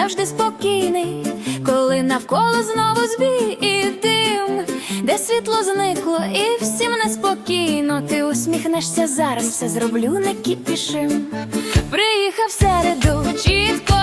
завжди спокійний, коли навколо знову збій і дим, де світло зникло, і всім неспокійно. Ти усміхнешся зараз, все зроблю не кіпішим. Приїхав середу, чітко,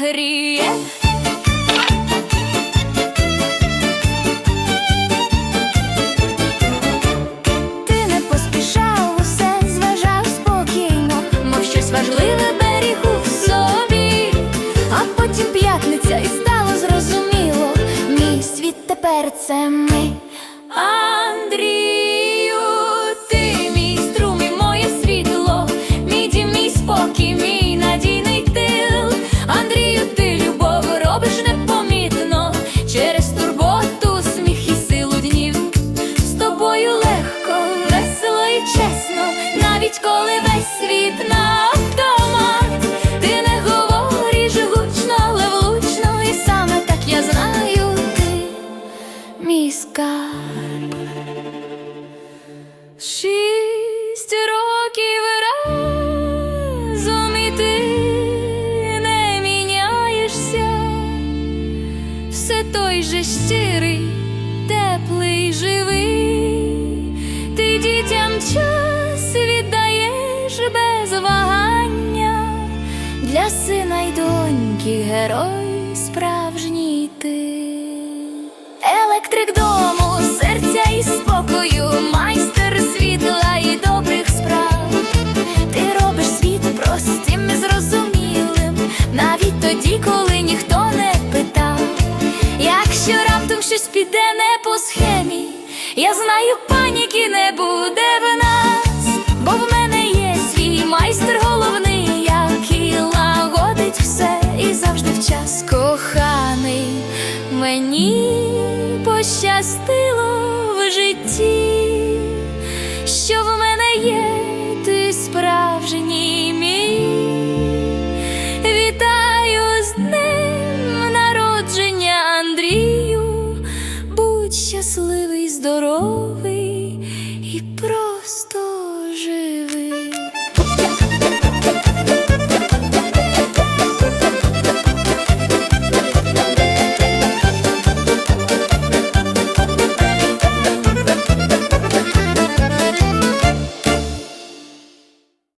гріє. Ти не поспішав, усе зважав спокійно, мов щось важливе беріг у собі. А потім п'ятниця і стало зрозуміло, мій світ тепер це ми. Навіть коли весь світ на автомат. Ти не говориш гучно, але влучно, і саме так я знаю ти, мій скарб. Шість років разом і ти не міняєшся, все той же щирий, теплий, живий, ти дітям час для сина й доньки герой справжній ти. Електрик дому, серця і спокою, майстер світла і добрих справ. Ти робиш світ простим і зрозумілим, навіть тоді, коли ніхто не питав. Якщо раптом щось піде не по схемі, я знаю, пощастило в житті.